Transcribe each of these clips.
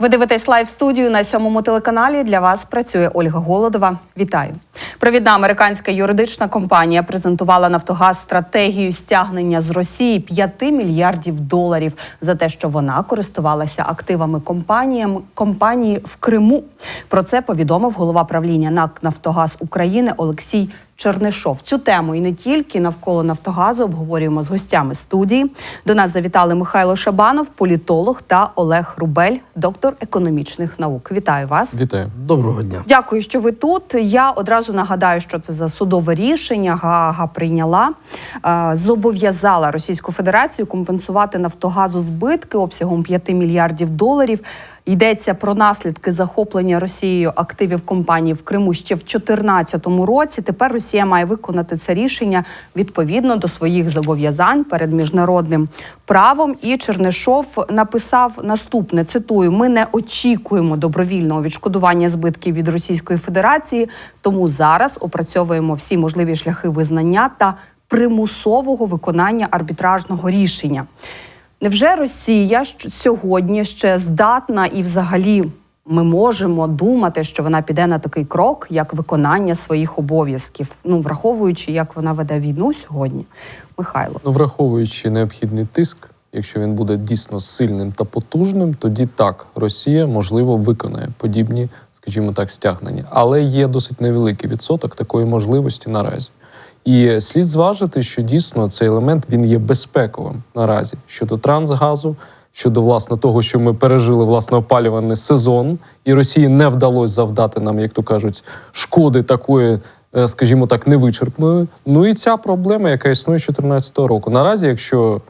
Ви дивитесь лайв студію на сьомому телеканалі. Для вас працює Ольга Голодова. Вітаю. Провідна американська юридична компанія презентувала Нафтогаз стратегію стягнення з Росії 5 мільярдів доларів за те, що вона користувалася активами компанії в Криму. Про це повідомив голова правління НАК Нафтогаз України Олексій. Чернишов цю тему і не тільки навколо Нафтогазу обговорюємо з гостями студії. До нас завітали Михайло Шабанов, політолог та Олег Рубель, доктор економічних наук. Вітаю вас. Вітаю. Доброго дня. Дякую, що ви тут. Я одразу нагадаю, що це за судове рішення. Гага прийняла е, зобов'язала Російську Федерацію компенсувати Нафтогазу збитки обсягом 5 мільярдів доларів. Йдеться про наслідки захоплення Росією активів компанії в Криму ще в 2014 році. Тепер Росія має виконати це рішення відповідно до своїх зобов'язань перед міжнародним правом. І Чернишов написав наступне: цитую: ми не очікуємо добровільного відшкодування збитків від Російської Федерації, тому зараз опрацьовуємо всі можливі шляхи визнання та примусового виконання арбітражного рішення. Невже Росія сьогодні ще здатна і взагалі ми можемо думати, що вона піде на такий крок, як виконання своїх обов'язків? Ну, враховуючи, як вона веде війну сьогодні, Михайло. Ну, враховуючи необхідний тиск, якщо він буде дійсно сильним та потужним, тоді так Росія можливо виконає подібні, скажімо так, стягнення. Але є досить невеликий відсоток такої можливості наразі. І слід зважити, що дійсно цей елемент він є безпековим наразі щодо трансгазу, щодо власне того, що ми пережили власне опалювальний сезон, і Росії не вдалося завдати нам, як то кажуть, шкоди такої, е, скажімо так, невичерпної. Ну і ця проблема, яка існує з 2014 року. Наразі, якщо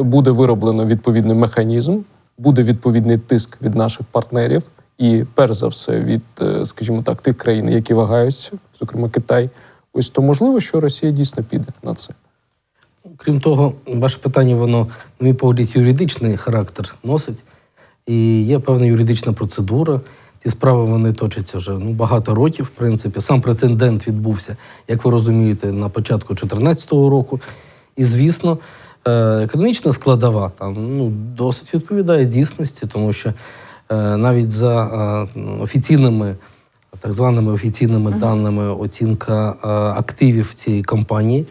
буде вироблено відповідний механізм, буде відповідний тиск від наших партнерів, і перш за все від, е, скажімо так, тих країн, які вагаються, зокрема Китай. Ось то можливо, що Росія дійсно піде на це. Крім того, ваше питання, воно, на мій погляд, юридичний характер носить. І є певна юридична процедура. Ці справи вони точаться вже ну, багато років, в принципі. Сам прецедент відбувся, як ви розумієте, на початку 2014 року. І, звісно, е, економічна складова там ну, досить відповідає дійсності, тому що е, навіть за е, офіційними так званими офіційними даними оцінка е, активів цієї компанії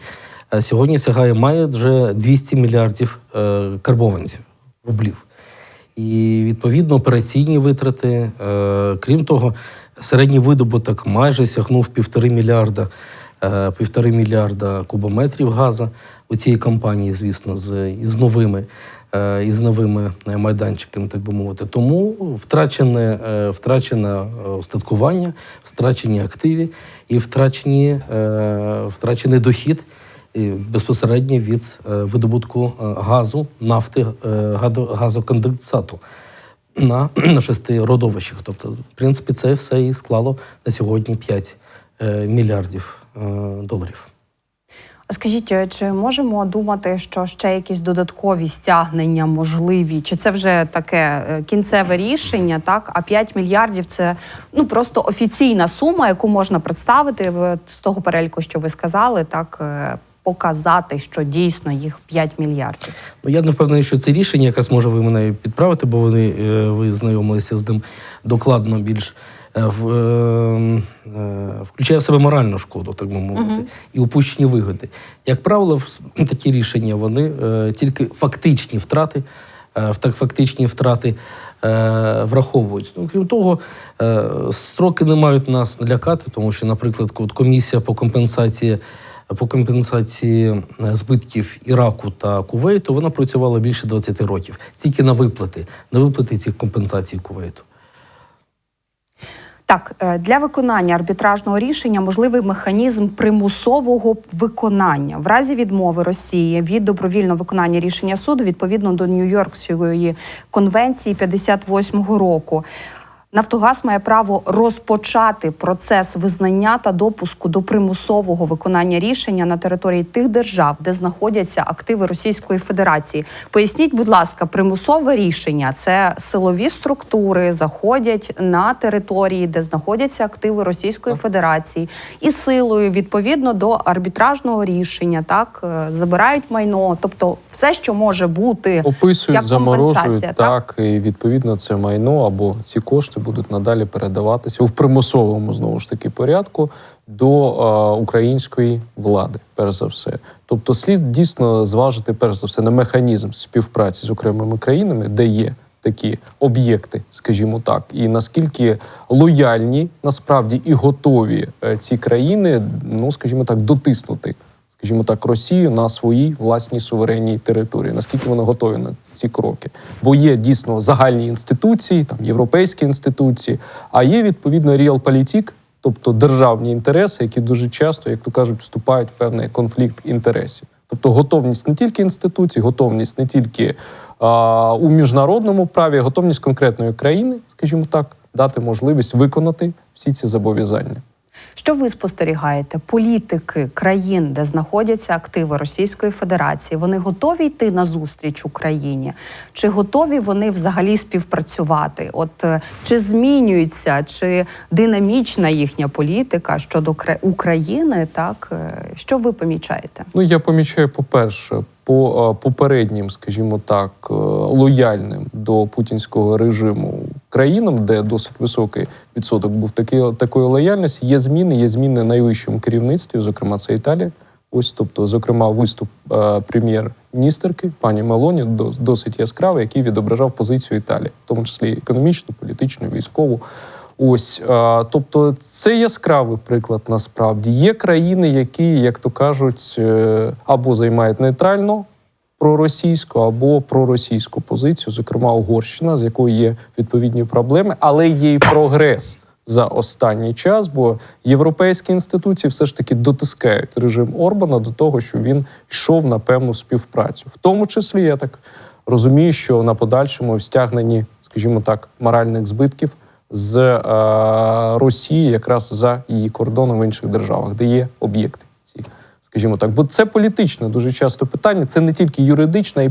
е, сьогодні сягає майже 200 мільярдів е, карбованців рублів. І відповідно операційні витрати. Крім того, середній видобуток майже сягнув півтори мільярда, півтори мільярда кубометрів газу у цій компанії, звісно, з із новими. Е, Із новими е, майданчиками, так би мовити, тому втрачене, е, втрачене устаткування, втрачені активи і втрачені, втрачений дохід безпосередньо від видобутку газу, нафти, газоконденсату на, шести родовищах. Тобто, в принципі, це все і склало на сьогодні 5 е, мільярдів доларів. Скажіть, е, чи можемо думати, що ще якісь додаткові стягнення можливі? Чи це вже таке е, кінцеве рішення? Так, а 5 мільярдів це ну просто офіційна сума, яку можна представити з того переліку, що ви сказали, так е, показати, що дійсно їх 5 мільярдів. Ну, я не впевнений, що це рішення, якраз може ви мене підправити, бо вони ви знайомилися з ним докладно більш. Е, В, е, е, включає в себе моральну шкоду, так би мовити, і упущені вигоди. Як правило, такі рішення вони е, тільки фактичні втрати, е, в- так фактичні втрати е, враховують. Ну, крім того, е, строки не мають нас лякати, тому що, наприклад, от комісія по компенсації по компенсації е, збитків Іраку та Кувейту вона працювала більше 20 років тільки на виплати, на виплати цих компенсацій Кувейту. Так, е, для виконання арбітражного рішення можливий механізм примусового виконання в разі відмови Росії від добровільного виконання рішення суду відповідно до Нью-Йоркської конвенції 58-го року. Нафтогаз має право розпочати процес визнання та допуску до примусового виконання рішення на території тих держав, де знаходяться активи Російської Федерації. Поясніть, будь ласка, примусове рішення це силові структури заходять на території, де знаходяться активи Російської Федерації, і силою відповідно до арбітражного рішення, так е, забирають майно, тобто все, що може бути Описують, як заморожують компенсація, так, і відповідно це майно або ці кошти будуть надалі передаватися у примусовому знову ж таки порядку до е, української влади, перш за все. Тобто, слід дійсно зважити перш за все на механізм співпраці з окремими країнами, де є такі об'єкти, скажімо так, і наскільки лояльні насправді і готові е, ці країни, ну скажімо так, дотиснути скажімо так, Росію на своїй власній суверенній території. Наскільки вони готові на ці кроки? Бо є дійсно загальні інституції, там європейські інституції, а є відповідно реалполітік, тобто державні інтереси, які дуже часто, як то кажуть, вступають в певний конфлікт інтересів. Тобто готовність не тільки інституцій, готовність не тільки а, у міжнародному праві, готовність конкретної країни, скажімо так, дати можливість виконати всі ці зобов'язання. Що ви спостерігаєте? Політики країн, де знаходяться активи Російської Федерації, вони готові йти на зустріч Україні? Чи готові вони взагалі співпрацювати? От е, чи змінюється, чи динамічна їхня політика щодо Кра- України? Так Е, що ви помічаєте? Ну, я помічаю, по е, попереднім, скажімо так, е, лояльним до путінського режиму країнам, де досить високий відсоток був такий, такої лояльності, є зміни, є зміни найвищому керівництві, зокрема, це Італія. Ось, тобто, зокрема, виступ е, прем'єр-міністерки пані Мелоні до- досить яскравий, який відображав позицію Італії, в тому числі економічну, політичну, військову. Ось, е, тобто, це яскравий приклад насправді. Є країни, які, як то кажуть, е, або займають нейтрально проросійську, або проросійську позицію, зокрема Угорщина, з якою є відповідні проблеми, але є і прогрес за останній час, бо європейські інституції все ж таки дотискають режим Орбана до того, що він йшов на певну співпрацю, в тому числі я так розумію, що на подальшому стягненні, скажімо так, моральних збитків з е, Росії, якраз за її кордоном в інших державах, де є об'єкти скажімо так, бо це політичне дуже часто питання. Це не тільки юридичне, а й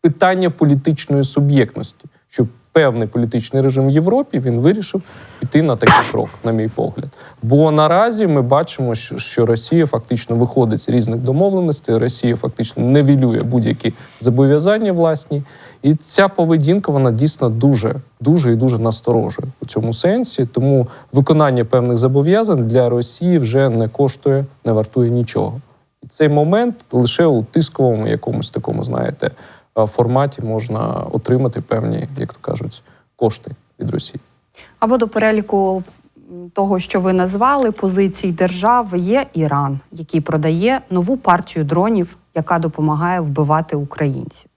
питання політичної суб'єктності, що певний політичний режим в Європі він вирішив піти на такий крок, на мій погляд. Бо наразі ми бачимо, що Росія фактично виходить з різних домовленостей, Росія фактично невілює будь-які зобов'язання власні. І ця поведінка вона дійсно дуже, дуже і дуже насторожує у цьому сенсі. Тому виконання певних зобов'язань для Росії вже не коштує, не вартує нічого. Цей момент лише у тисковому якомусь такому, знаєте, е, форматі можна отримати певні, як то кажуть, кошти від Росії. Або до переліку того, що ви назвали, позицій держав є Іран, який продає нову партію дронів, яка допомагає вбивати українців.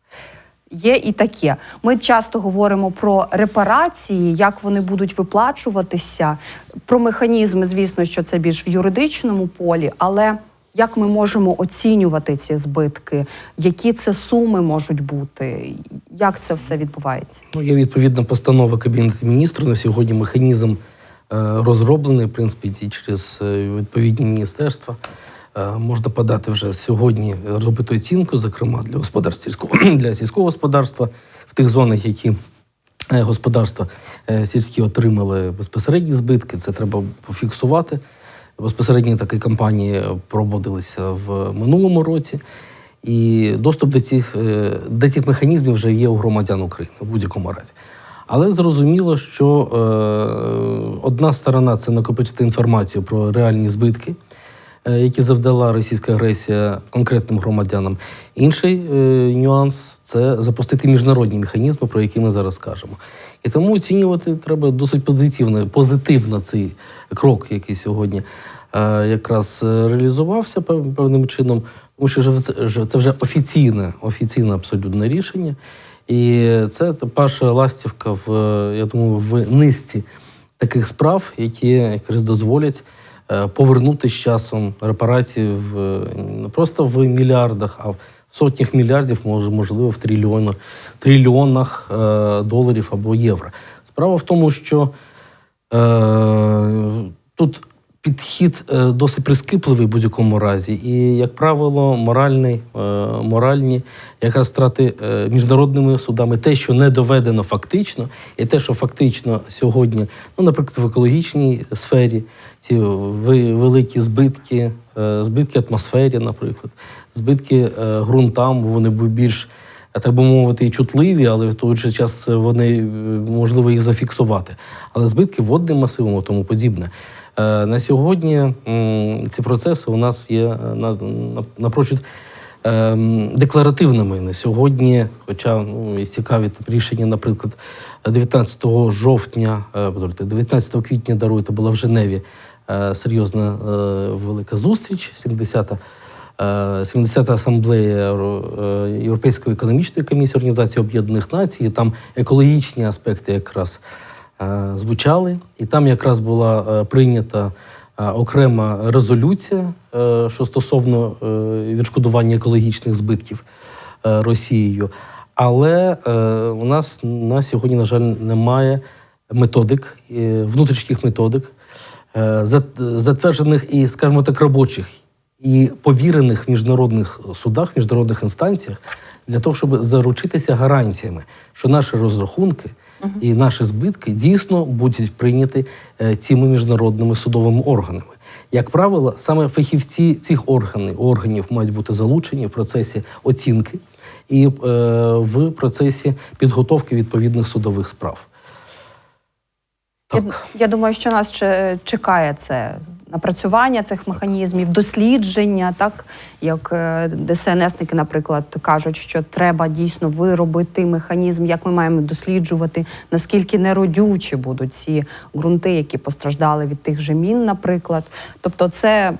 Є і таке. Ми часто говоримо про репарації, як вони будуть виплачуватися, про механізми, звісно, що це більш в юридичному полі, але як ми можемо оцінювати ці збитки, які це суми можуть бути, як це все відбувається? Ну, є відповідна постанова Кабінету міністрів. На сьогодні механізм е, розроблений, в принципі, через е, відповідні міністерства. Е, можна подати вже сьогодні, робити оцінку, зокрема для господарств сільського для сільського господарства в тих зонах, які господарства сільські отримали безпосередні збитки. Це треба фіксувати. Безпосередні такі кампанії проводилися в минулому році. І доступ до цих, е, до цих механізмів вже є у громадян України в будь-якому разі. Але зрозуміло, що е, одна сторона це накопичити інформацію про реальні збитки, які завдала російська агресія конкретним громадянам. Інший е, нюанс це запустити міжнародні механізми, про які ми зараз кажемо. І тому оцінювати треба досить позитивно, позитивно цей крок, який сьогодні е, якраз е, реалізувався пев- певним чином, тому що це- вже- офіційне, офіційне абсолютне рішення. І це перша ластівка в, е, я думаю, в низці таких справ, які якраз дозволять е, повернути з часом репарації в не просто в мільярдах, а в сотнях мільярдів, може, можливо, в трильйонах, трильйонах е, доларів або євро. Справа в тому, що Е, тут підхід е, досить прискіпливий в будь-якому разі, і, як правило, моральний, е, моральні якраз втрати е, міжнародними судами, те, що не доведено фактично, і те, що фактично сьогодні, ну, наприклад, в екологічній сфері, ці великі збитки, збитки атмосфері, наприклад, збитки ґрунтам, вони будуть більш так би мовити, і чутливі, але в той же час вони можливо їх зафіксувати. Але збитки водним масивом тому подібне. Е, На сьогодні ці процеси у нас є е, на, на, напрочуд ем, декларативними на сьогодні. Хоча ну, цікаві рішення, наприклад, 19 жовтня, е, 19 квітня даруйте, була в Женеві е, серйозна е, велика зустріч, 70-та. Е, 70-та асамблея е, Європейської економічної комісії Організації Об'єднаних Націй. Там екологічні аспекти якраз е, звучали, і там якраз була е, прийнята е, окрема резолюція, е, що стосовно е, відшкодування екологічних збитків е, Росією. Але е, у нас на сьогодні, на жаль, немає методик, е, внутрішніх методик, е, затверджених і, скажімо так, робочих і повірених в міжнародних судах, міжнародних інстанціях для того, щоб заручитися гарантіями, що наші розрахунки і наші збитки дійсно будуть прийняті е, цими міжнародними судовими органами. Як правило, саме фахівці цих органів, органів мають бути залучені в процесі оцінки і е, в процесі підготовки відповідних судових справ. Я, Так. я думаю, що нас чекає це напрацювання цих механізмів, дослідження, так як е, ДСНСники, наприклад, кажуть, що треба дійсно виробити механізм, як ми маємо досліджувати, наскільки неродючі будуть ці ґрунти, які постраждали від тих же мін, наприклад. Тобто, це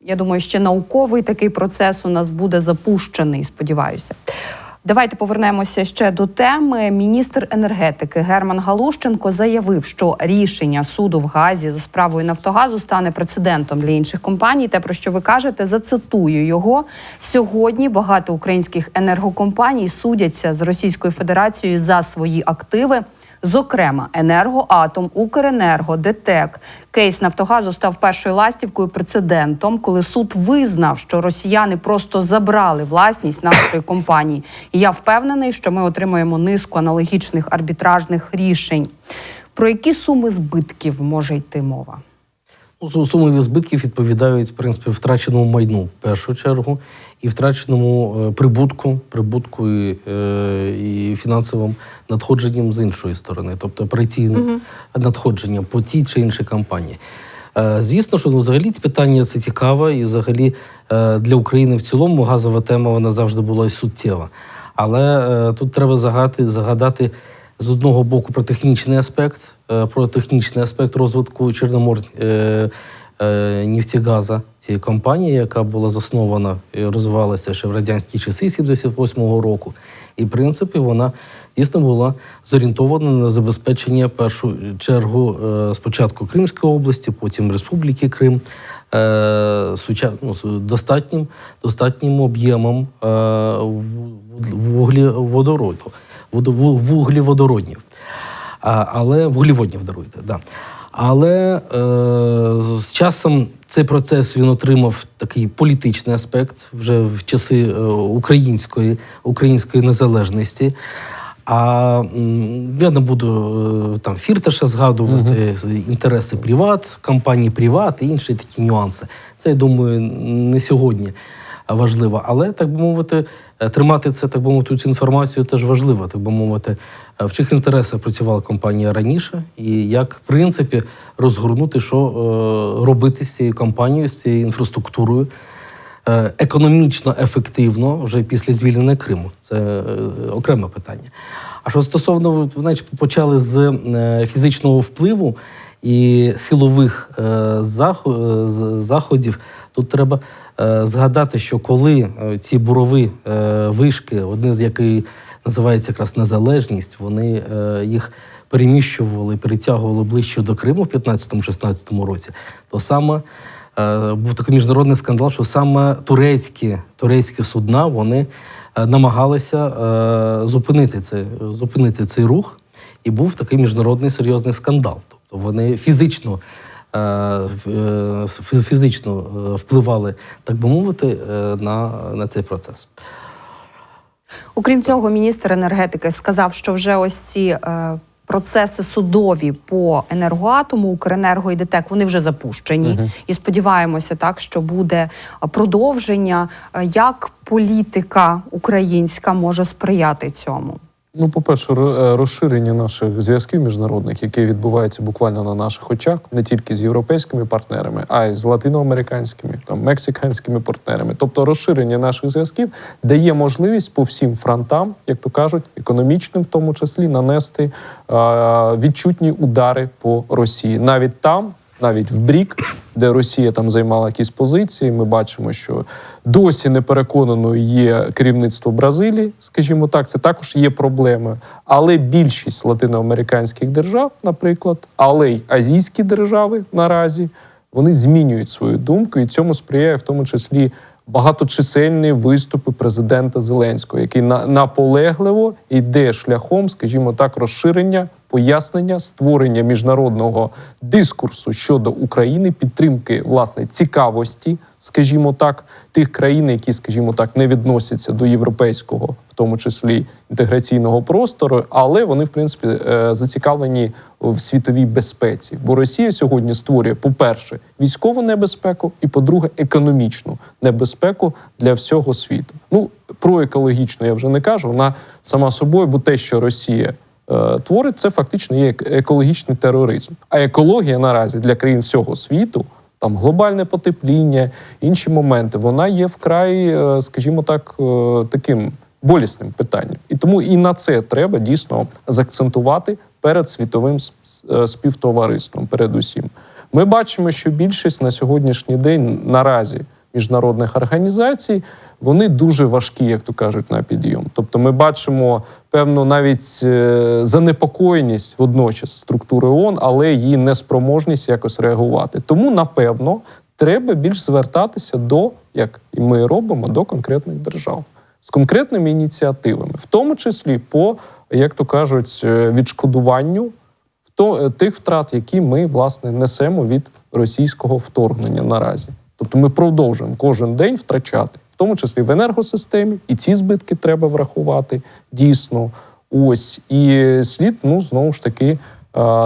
я думаю, ще науковий такий процес у нас буде запущений, сподіваюся. Давайте повернемося ще до теми. Міністр енергетики Герман Галущенко заявив, що рішення суду в Газі за справою Нафтогазу стане прецедентом для інших компаній. Те, про що ви кажете, зацитую його сьогодні. Багато українських енергокомпаній судяться з Російською Федерацією за свої активи. Зокрема, енергоатом, Укренерго, ДТЕК. Кейс Нафтогазу став першою ластівкою прецедентом, коли суд визнав, що росіяни просто забрали власність нашої компанії. І я впевнений, що ми отримаємо низку аналогічних арбітражних рішень. Про які суми збитків може йти мова? Су- Суми збитків відповідають в принципі втраченому майну в першу чергу і втраченому е, прибутку, прибутку і, е, і фінансовим надходженням з іншої сторони, тобто операційним надходженням по тій чи іншій компанії. Е, Звісно, що ну, взагалі це питання це цікаве, і взагалі для України в цілому газова тема вона завжди була суттєва. Але тут треба загадати, загадати з одного боку про технічний аспект, е, про технічний аспект розвитку Чорномор е, е, Нефтегаза, цієї компанії, яка була заснована і розвивалася ще в радянські часи 78-го року. І, в принципі, вона дійсно була зорієнтована на забезпечення першу чергу спочатку Кримської області, потім Республіки Крим. ну, достатнім, достатнім об'ємом е, вуглеводороднів. Але вуглеводнів даруйте, да. Але е, з часом цей процес він отримав такий політичний аспект вже в часи е, української, української незалежності. А я не буду е, там фірташа згадувати інтереси приват, компанії приват і інші такі нюанси. Це я думаю не сьогодні важливо. Але так би мовити, тримати це, так би мовити, цю інформацію теж важливо. Так би мовити, Е, в чиїх інтересах працювала компанія раніше, і як в принципі розгорнути, що е, робити з цією компанією, з цією інфраструктурою. е, Економічно ефективно вже після звільнення Криму. Це е, окреме питання. А що стосовно, ви почали з е, фізичного впливу і силових е, е, заходів, тут треба е, згадати, що коли е, ці бурові е, вишки, одне з яких називається якраз незалежність, вони е, їх переміщували, перетягували ближче до Криму в 15-16 році, то саме е, був такий міжнародний скандал, що саме турецькі, турецькі судна вони е, намагалися е, зупинити, це, зупинити цей рух, і був такий міжнародний серйозний скандал. Тобто вони фізично, е, е, фі- фізично е, впливали, так би мовити, е, на, на цей процес. Окрім цього, міністр енергетики сказав, що вже ось ці е, процеси судові по енергоатому, Укренерго і ДТЕК, вони вже запущені. І сподіваємося, так що буде е, продовження. Е, Як політика українська може сприяти цьому? Ну, по-перше, е, розширення наших зв'язків міжнародних, яке відбувається буквально на наших очах, не тільки з європейськими партнерами, а й з латиноамериканськими, там мексиканськими партнерами. Тобто розширення наших зв'язків дає можливість по всім фронтам, як то кажуть, економічним, в тому числі, нанести е- відчутні удари по Росії. Навіть там, навіть в брік, де Росія там займала якісь позиції. Ми бачимо, що досі не переконаною є керівництво Бразилії, скажімо так, це також є проблемою. Але більшість латиноамериканських держав, наприклад, але й азійські держави наразі, вони змінюють свою думку, і цьому сприяє в тому числі. Багаточисельні виступи президента Зеленського, який на- наполегливо йде шляхом, скажімо так, розширення, пояснення, створення міжнародного дискурсу щодо України, підтримки власне цікавості, скажімо так, тих країн, які, скажімо так, не відносяться до європейського, в тому числі інтеграційного простору, але вони, в принципі, е, зацікавлені в світовій безпеці. Бо Росія сьогодні створює, по-перше, військову небезпеку, і по-друге, економічну небезпеку для всього світу. Ну про екологічну я вже не кажу. Вона сама собою, бо те, що Росія творить, це фактично є екологічний тероризм. А екологія наразі для країн всього світу. Там глобальне потепління, інші моменти, вона є вкрай, е, скажімо так, е, таким болісним питанням. І тому і на це треба дійсно заакцентувати перед світовим е, співтовариством. Передусім, ми бачимо, що більшість на сьогоднішній день наразі міжнародних організацій вони дуже важкі, як то кажуть, на підйом. Тобто, ми бачимо певну навіть е, занепокоєність водночас структури ООН, але її неспроможність якось реагувати. Тому, напевно, треба більш звертатися до, як і ми робимо, до конкретних держав з конкретними ініціативами, в тому числі по, як то кажуть, е, відшкодуванню то, е, тих втрат, які ми власне несемо від російського вторгнення наразі. Тобто ми продовжуємо кожен день втрачати, тому числі в енергосистемі, і ці збитки треба врахувати дійсно. Ось і слід, ну знову ж таки, е,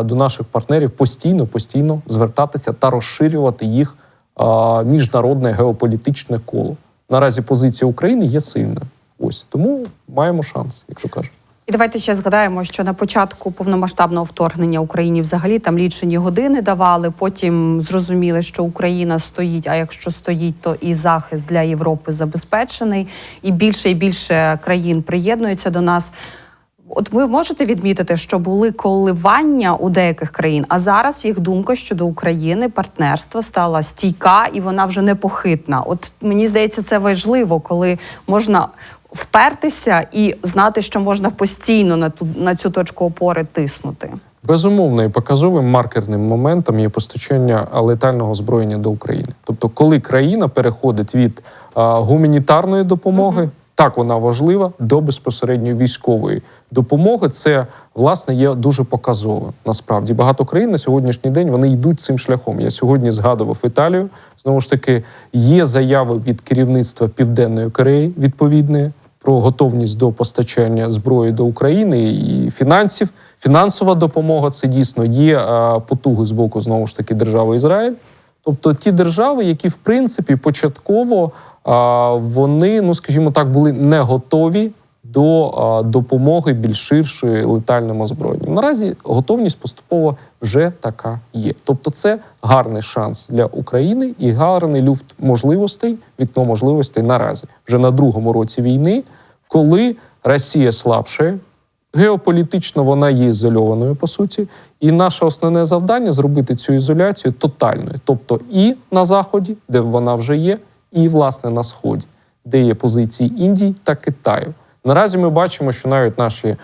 до наших партнерів постійно, постійно звертатися та розширювати їх е, міжнародне геополітичне коло. Наразі позиція України є сильна. Ось тому маємо шанс, як то кажуть. І давайте ще згадаємо, що на початку повномасштабного вторгнення Україні взагалі там лічені години давали. Потім зрозуміли, що Україна стоїть. А якщо стоїть, то і захист для Європи забезпечений, і більше і більше країн приєднуються до нас. От ви можете відмітити, що були коливання у деяких країн, а зараз їх думка щодо України партнерства стала стійка і вона вже непохитна. От мені здається, це важливо, коли можна впертися і знати, що можна постійно на ту на цю точку опори тиснути. Безумовно, і показовим маркерним моментом є постачання летального озброєння до України. Тобто, коли країна переходить від а, гуманітарної допомоги, так вона важлива, до безпосередньо військової допомоги, це власне є дуже показовим. Насправді багато країн на сьогоднішній день вони йдуть цим шляхом. Я сьогодні згадував Італію. Знову ж таки, є заяви від керівництва Південної Кореї відповідної про готовність до постачання зброї до України і фінансів. Фінансова допомога це дійсно є е, потуги з боку знову ж таки держави Ізраїль. Тобто ті держави, які в принципі початково вони, ну скажімо так, були не готові до допомоги більш ширшої летальним озброєнням. Наразі готовність поступово вже така є. Тобто, це гарний шанс для України і гарний люфт можливостей, вікно можливостей наразі вже на другому році війни, коли Росія слабшає, Геополітично вона є ізольованою по суті, і наше основне завдання зробити цю ізоляцію тотальною, тобто і на заході, де вона вже є, і власне на сході, де є позиції Індії та Китаю. Наразі ми бачимо, що навіть наші е,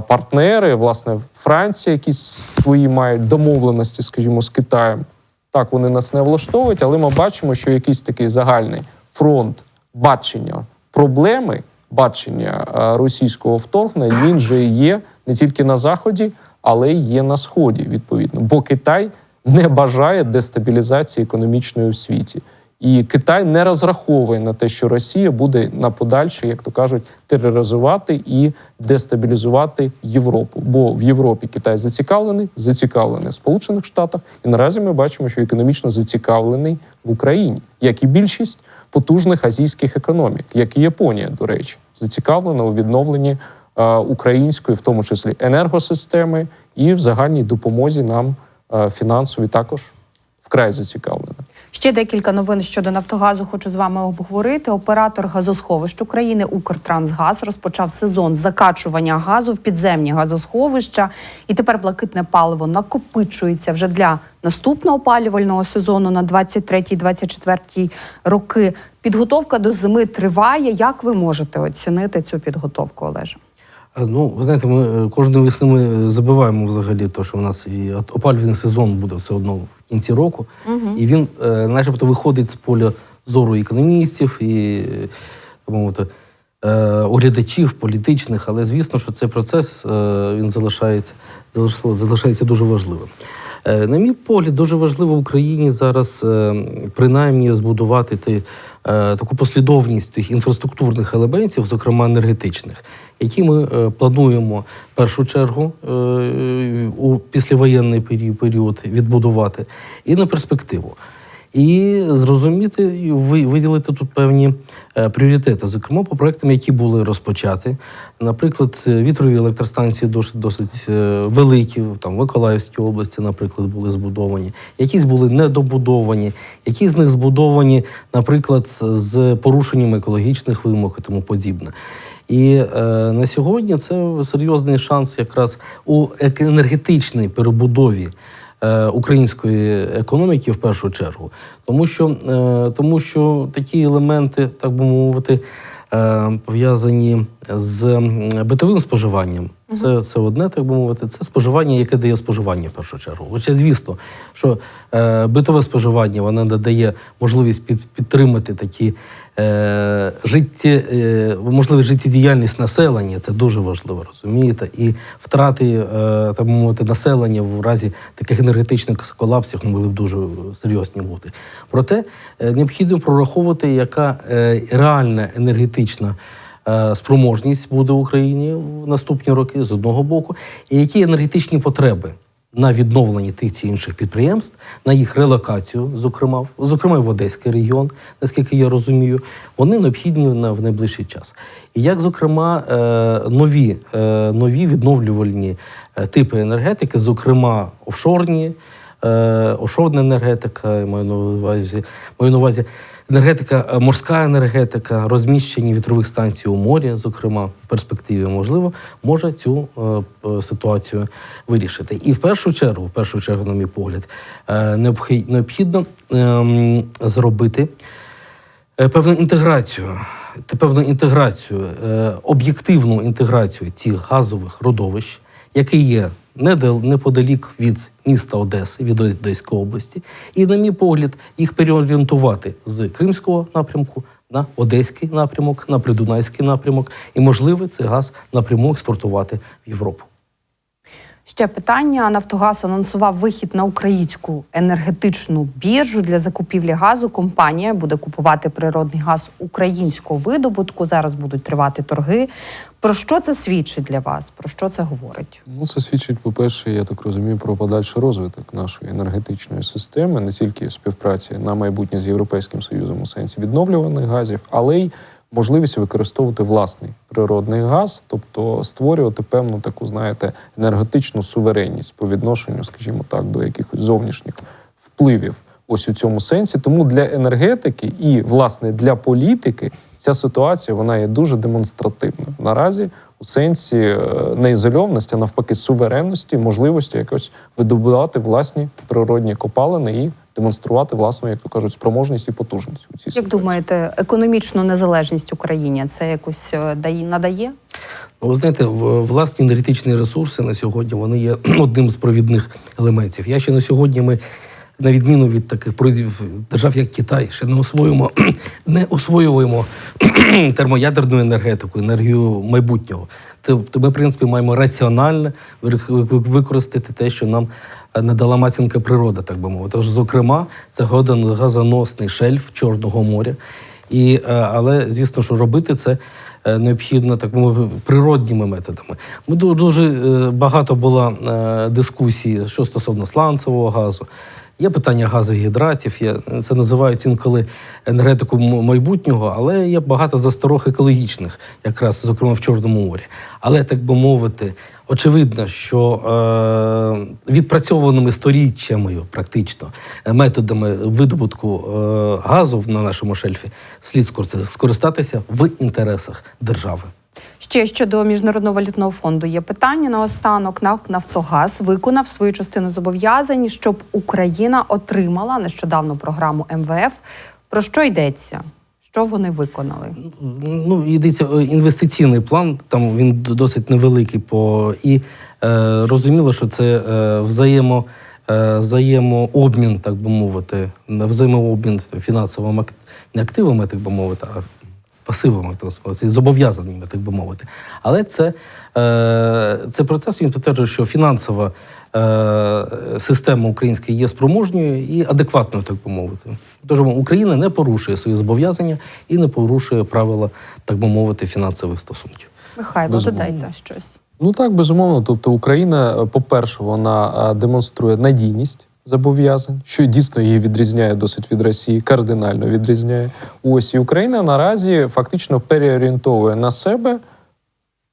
партнери, власне, Франція, якісь свої мають домовленості, скажімо, з Китаєм. Так, вони нас не влаштовують, але ми бачимо, що якийсь такий загальний фронт бачення проблеми, бачення е, російського вторгнення, він же є не тільки на заході, але й є на сході відповідно, бо Китай не бажає дестабілізації економічної у світі. І Китай не розраховує на те, що Росія буде на подальше, як то кажуть, тероризувати і дестабілізувати Європу. Бо в Європі Китай зацікавлений, зацікавлений в Сполучених Штатах, і наразі ми бачимо, що економічно зацікавлений в Україні, як і більшість потужних азійських економік, як і Японія, до речі, зацікавлена у відновленні е, української, в тому числі енергосистеми, і в загальній допомозі нам е, фінансові також вкрай зацікавлена. Ще декілька новин щодо Нафтогазу хочу з вами обговорити. Оператор газосховищ України Укртрансгаз розпочав сезон закачування газу в підземні газосховища, і тепер блакитне паливо накопичується вже для наступного опалювального сезону на 23-24 роки. Підготовка до зими триває. Як ви можете оцінити цю підготовку, Олеже? А, Ну, ви знаєте, ми е, кожної весни ми забуваємо взагалі те, що в нас і опалювальний сезон буде все одно в кінці року, і він, е, начебто, виходить з поля зору економістів і е, мовити, е, оглядачів політичних, але звісно, що цей процес е, він залишається, залишається дуже важливим. Е, На мій погляд, дуже важливо в Україні зараз е, принаймні збудувати ти, е, таку послідовність тих інфраструктурних елементів, зокрема енергетичних, які ми е, плануємо в першу чергу е, у післявоєнний період, відбудувати, і на перспективу. І зрозуміти, ви- виділити тут певні е, пріоритети, зокрема по проектам, які були розпочаті. Наприклад, вітрові електростанції досить досить великі, там в Миколаївській області, наприклад, були збудовані, якісь були недобудовані, які з них збудовані, наприклад, з порушенням екологічних вимог і тому подібне. І е, на сьогодні це серйозний шанс якраз у енергетичній перебудові е, української економіки в першу чергу, тому що, е, тому що такі елементи, так би мовити, е, пов'язані з битовим споживанням. Це, це одне, так би мовити, це споживання, яке дає споживання в першу чергу. Хоча, звісно, що е, битове споживання воно надає можливість під, підтримати такі е, життя, е, життєдіяльність населення, це дуже важливо, розумієте? І втрати е, так мовити, населення в разі таких енергетичних колапсів могли б дуже серйозні бути. Проте необхідно прораховувати, яка реальна енергетична. Спроможність буде в Україні в наступні роки з одного боку, і які енергетичні потреби на відновлення тих чи інших підприємств, на їх релокацію, зокрема, зокрема в Одеський регіон, наскільки я розумію, вони необхідні на в найближчий час. І як, зокрема, е, нові, е, нові відновлювальні е, типи енергетики, зокрема офшорні, офшорна енергетика, маю на увазі, маю на увазі енергетика, е, морська енергетика, розміщення вітрових станцій у морі, зокрема, в перспективі можливо, може цю е, е, ситуацію вирішити. І в першу чергу, в першу чергу, на мій погляд, необхідно ем, зробити певну інтеграцію, те- певну інтеграцію, об'єктивну інтеграцію цих газових родовищ, які є неподалік від міста Одеси, від Одеської області, і, на мій погляд, їх переорієнтувати з Кримського напрямку на Одеський напрямок, на Придунайський напрямок, і, можливо, цей газ напряму експортувати в Європу. Ще питання. Нафтогаз анонсував вихід на українську енергетичну біржу для закупівлі газу. Компанія буде купувати природний газ українського видобутку. Зараз будуть тривати торги. Про що це свідчить для вас? Про що це говорить? Ну, це свідчить, по-перше, я так розумію, про подальший розвиток нашої енергетичної системи, не тільки співпраці на майбутнє з Європейським Союзом у сенсі відновлюваних газів, але й можливість використовувати власний природний газ, тобто створювати певну таку, знаєте, енергетичну суверенність по відношенню, скажімо так, до якихось зовнішніх впливів. Ось у цьому сенсі. Тому для енергетики і власне для політики ця ситуація вона є дуже демонстративною наразі у сенсі е, не ізольованості, а навпаки, суверенності, можливості якось видобувати власні природні копалини і демонструвати власну, як то кажуть, спроможність і потужність у цій Як ситуації. думаєте, економічну незалежність Україні це якось е, дає- надає? Ну, ви знаєте, в- власні енергетичні ресурси на сьогодні вони є одним з провідних елементів. Я ще на сьогодні ми, на відміну від таких держав, як Китай, ще не освоюємо, не освоюємо термоядерну енергетику, енергію майбутнього. Тобто, ми, в принципі, маємо раціонально використати те, що нам надала матінка природа, так би мовити. Тож, зокрема, це газоносний шельф Чорного моря. І, е, але, звісно, що робити це е, необхідно так мовити, природніми методами. Ми дуже е, багато було дискусій, що стосовно сланцевого газу. Є питання газогідратів, є, це називають інколи енергетику майбутнього, але є багато засторог екологічних, якраз зокрема в Чорному морі. Але так би мовити, очевидно, що е, відпрацьованими сторіччями, практично е, методами видобутку е, газу на нашому шельфі слід скористатися- в інтересах держави. Ще щодо міжнародного валютного фонду є питання наостанок. НАК Нафтогаз виконав свою частину зобов'язань, щоб Україна отримала нещодавно програму МВФ. Про що йдеться? Що вони виконали? Ну, йдеться е, інвестиційний план, там він досить невеликий по і е, розуміло, що це е, взаємо, е, взаємообмін, так би мовити, взаємообмін фінансовими не активами, так би мовити, а пасивами, так би мовити, зобов'язаннями, так би мовити. Але це, е, це процес він підтверджує, що фінансова система українська є спроможньою і адекватною, так би мовити. Тож Україна не порушує свої зобов'язання і не порушує правила, так би мовити, фінансових стосунків. Михайло, Безумовно. додайте щось. Ну так, безумовно. Тобто Україна, е, по-перше, вона е, демонструє надійність зобов'язань, що дійсно її відрізняє досить від Росії, кардинально відрізняє. Ось і Україна наразі фактично переорієнтовує на себе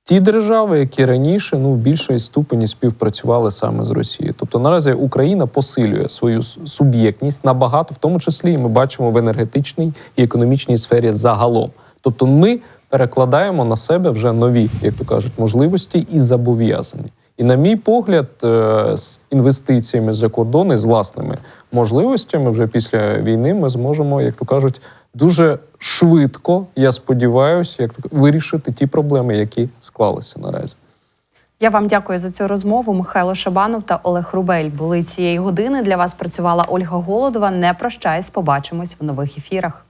ті держави, які раніше ну в більшій ступені співпрацювали саме з Росією. Тобто наразі Україна посилює свою суб'єктність набагато, в тому числі і ми бачимо в енергетичній і економічній сфері загалом. Тобто, ми перекладаємо на себе вже нові, як то кажуть, можливості і зобов'язання. І, на мій погляд, е, з інвестиціями за кордон і з власними можливостями вже після війни ми зможемо, як то кажуть, дуже швидко, я сподіваюся, як вирішити ті проблеми, які склалися наразі. Я вам дякую за цю розмову. Михайло Шабанов та Олег Рубель були цієї години. Для вас працювала Ольга Голодова. Не прощаюсь, побачимось в нових ефірах.